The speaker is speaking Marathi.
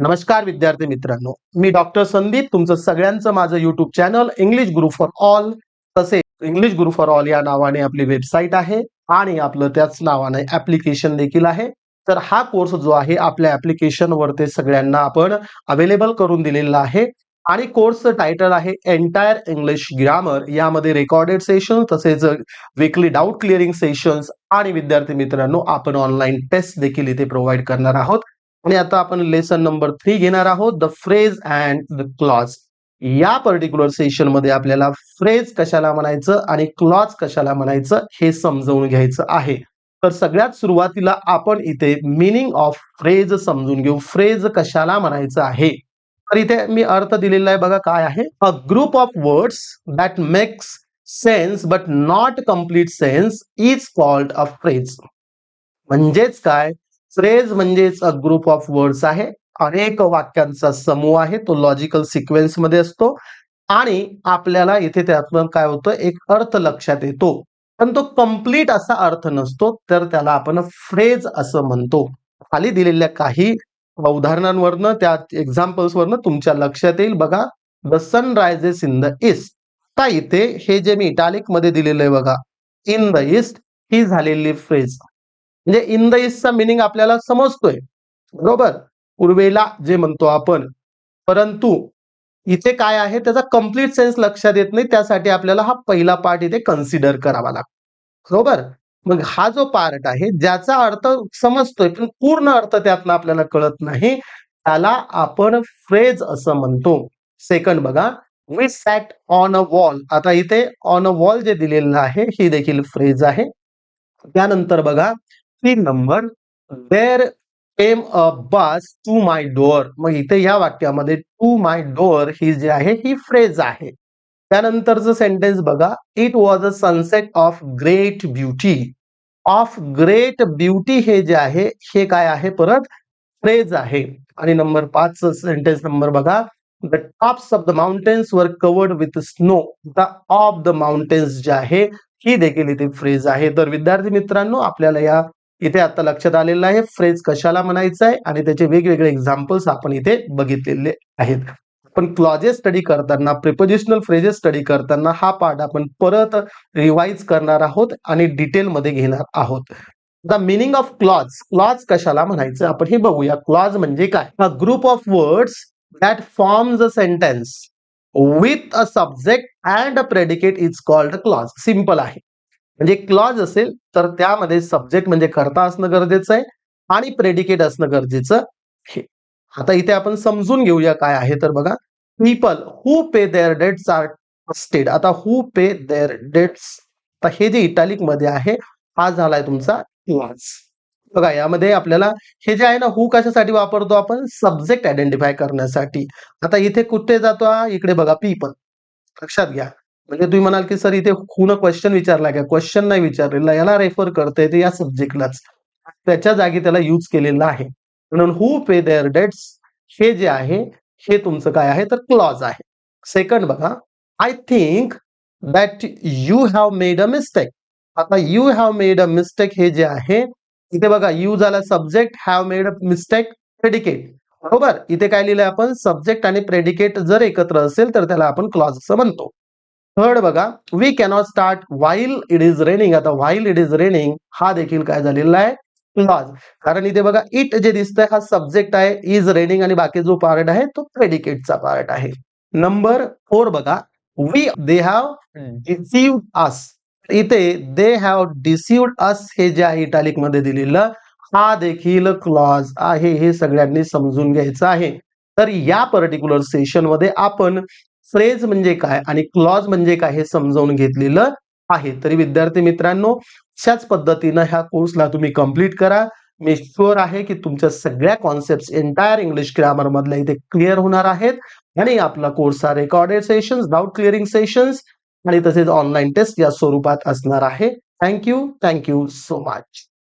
नमस्कार विद्यार्थी मित्रांनो. मी डॉक्टर संदीप तुमचं सगळ्यांचं माझं YouTube channel English guru for all तसे इंग्लिश गुरु फॉर ऑल या नावाने आपली वेबसाईट आहे आणि आपलं त्याच नावाने ऍप्लिकेशन देखील आहे. तर हा कोर्स जो आहे आपल्या ऍप्लिकेशन वरती सगळ्यांना आपण अवेलेबल करून दिलेला आहे. आणि कोर्सचं टायटल आहे एंटायर इंग्लिश ग्रामर यामध्ये रेकॉर्डेड सेशन तसेच वीकली डाऊट क्लिअरिंग सेशन्स आणि विद्यार्थी मित्रांनो आपण ऑनलाईन टेस्ट देखील इथे प्रोव्हाइड करणार आहोत. आणि आता आपण लेसन नंबर थ्री घेणार आहोत the phrase and the clause या पर्टिक्युलर सेशनमध्ये आपल्याला फ्रेज कशाला म्हणायचं आणि क्लॉज कशाला म्हणायचं हे समजवून घ्यायचं आहे. तर सगळ्यात सुरुवातीला आपण इथे मिनिंग ऑफ फ्रेज समजून घेऊ. फ्रेज कशाला म्हणायचं आहे? तर इथे मी अर्थ दिलेला आहे बघा काय आहे? A group of words that makes sense but not complete sense is called a phrase म्हणजेच काय? फ्रेज म्हणजेच अ ग्रुप ऑफ वर्ड्स आहे. अनेक वाक्यांचा समूह आहे. तो लॉजिकल सिक्वेन्समध्ये असतो. आणि आपल्याला इथे त्यातून काय होतं? एक अर्थ लक्षात येतो. पण तो कंप्लीट असा अर्थ नसतो. तर त्याला आपण फ्रेज असं म्हणतो. खाली दिलेल्या काही उदाहरणांवरनं त्या एक्झाम्पल्स वरनं तुमच्या लक्षात येईल. बघा the sun rises in the east तर इथे हे जे मी इटालिकमध्ये दिलेलं आहे बघा. इन द ईस्ट ही झालेली फ्रेज म्हणजे इन द इसचा मिनिंग आपल्याला समजतोय. बरोबर? पूर्वेला जे म्हणतो आपण परंतु इथे काय आहे? त्याचा कंप्लीट सेन्स लक्षात येत नाही त्यासाठी आपल्याला हा पहिला पार्ट इथे कन्सिडर करावा लागतो. बरोबर? मग हा जो पार्ट आहे ज्याचा अर्थ समजतोय पण पूर्ण अर्थ त्यातनं आपल्याला कळत नाही त्याला आपण फ्रेज असं म्हणतो. सेकंड बघा we sat on a wall आता इथे ऑन अ वॉल जे दिलेलं आहे ही देखील फ्रेज आहे. त्यानंतर बघा तीन number there am a bus to my door मग इथे या वाक्यामध्ये टू माय डोअर ही जी आहे ही फ्रेज आहे. त्यानंतरचं सेंटेन्स बघा it was a sunset of great beauty of great beauty हे जे आहे हे काय आहे? परत फ्रेज आहे. आणि नंबर पाच सेंटेन्स नंबर बघा the tops of the mountains were covered with snow the of the mountains जे आहे ही देखील इथे फ्रेज आहे. तर विद्यार्थी मित्रांनो आपल्याला या इथे आता लक्षात आलेलं आहे फ्रेज कशाला म्हणायचं आहे आणि त्याचे वेगवेगळे एक्झाम्पल्स आपण इथे बघितलेले आहेत. पण क्लॉजेस स्टडी करताना प्रिपोजिशनल फ्रेजेस स्टडी करताना हा पार्ट आपण परत रिवाइज करणार आहोत आणि डिटेलमध्ये घेणार आहोत. The meaning of clause clause कशाला म्हणायचं? आपण हे बघूया. क्लॉज म्हणजे काय? हा group of words that forms a sentence with a subject and a predicate is called clause simple आहे. म्हणजे क्लॉज असेल तर त्यामध्ये सब्जेक्ट म्हणजे कर्ता असणं गरजेचं आहे आणि प्रेडिकेट असणं गरजेचं आहे. आता इथे आपण समजून घेऊया काय आहे तर बघा. People who pay their debts are trusted आता हू पे देअर डेट्स आता हे जे इटालिकमध्ये आहे हा झालाय तुमचा क्लॉज. बघा यामध्ये आपल्याला हे जे आहे ना हू कशासाठी वापरतो आपण? सब्जेक्ट आयडेंटिफाय करण्यासाठी. आता इथे कुठे जातो इकडे बघा पीपल लक्षात घ्या. म्हणजे तुम्ही म्हणाल की सर इथे खून क्वेश्चन विचारला का? क्वेश्चन नाही विचारलेला. याला रेफर करता येते या सब्जेक्टलाच त्याच्या जागी त्याला यूज केलेला आहे. म्हणून हू पे देअर डेट्स हे जे आहे हे तुमचं काय आहे? तर क्लॉज आहे. सेकंड बघा. I think that you have made a mistake आता you have made a mistake हे जे आहे इथे बघा यू झाला subject have made a mistake predicate बरोबर? इथे काय लिहिलंय आपण? सब्जेक्ट आणि प्रेडिकेट जर एकत्र असेल तर त्याला आपण क्लॉज असं म्हणतो. थर्ड बघा. We cannot start while it is raining आता वाईल इट इज रेनिंग हा देखील काय झालेला आहे? क्लॉज कारण इथे बघा इट जे दिसतंय हा सब्जेक्ट आहे. इज रेनिंग आणि बाकी जो पार्ट आहे तो प्रेडिकेटचा पार्ट आहे. नंबर फोर बघा. We they have deceived us इथे दे हॅव डिसिव्ड अस हे जे आहे इटालिकमध्ये दिलेलं हा देखील क्लॉज आहे. हे सगळ्यांनी समजून घ्यायचं आहे. तर या पर्टिक्युलर सेशनमध्ये आपण फ्रेज म्हणजे काय आणि क्लॉज म्हणजे काय हे समजावून घेतलेलं आहे. तरी विद्यार्थी मित्रांनो अशाच पद्धतीनं ह्या कोर्सला तुम्ही कंप्लीट करा. मी शुअर आहे की तुमच्या सगळ्या कॉन्सेप्ट एंटायर इंग्लिश ग्रामर मधल्या इथे क्लिअर होणार आहेत. आणि आपला कोर्स हा recorded sessions doubt clearing sessions आणि तसेच ऑनलाईन टेस्ट या स्वरूपात असणार आहे. Thank you thank you so much